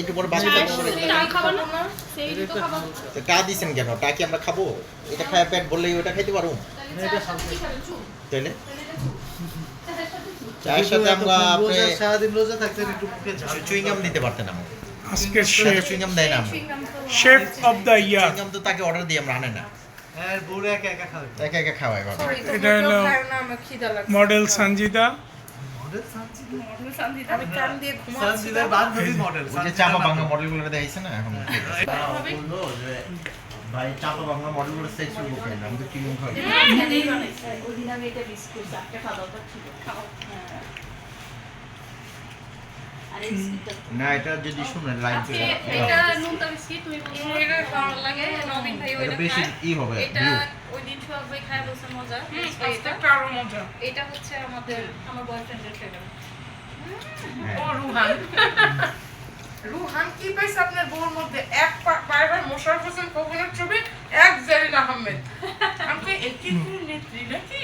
একটু পরে বাকি টা দিছেন কেন? টা কি আমরা খাব? এটা খায় পেট বললেই ওটা খাইতে পারব সাথে তাইলে? চায়ের আমরা আপনি সারাদিন রোজা থাকতে একটু চুইংগাম দিতে পারতেন আমাকে। আজকের শেফ চুইংগাম দেয় না chef of the year. Chewing gum তো তাকে অর্ডার দিয়ে আমরা আনে না। হ্যাঁ একা একা খাবে একা একা খাওয়াই বাবা। Sorry, তোমরা এটা হলো। মডেল সঞ্জিতা মডেল মডেল চাপা বাংলা দেখাইছে না এখন ভাই চাপা বাংলা ওদিন আমি এটা বিস্কুট চারটে খাওয়া ছিল। না এটা যদি শুনে লাইন আজকে এটা নুনটা বিস্কিট তুমি বলছো এটা ভালো লাগে নবীন ভাই ওইটা বেশি ই হবে এটা ওই দিন ভাই খায় বলছে মজা। আরও মজা। এটা হচ্ছে আমাদের আমার বয়ফ্রেন্ডের ফেভারিট হ্যাঁ। ও রুহান। রুহান কি পাইছে আপনার বউর মধ্যে? এক বারবার মোশারফ হোসেন কবুলের ছবি এক জারিন আহমেদ। আমাকে একই নেত্রী নাকি?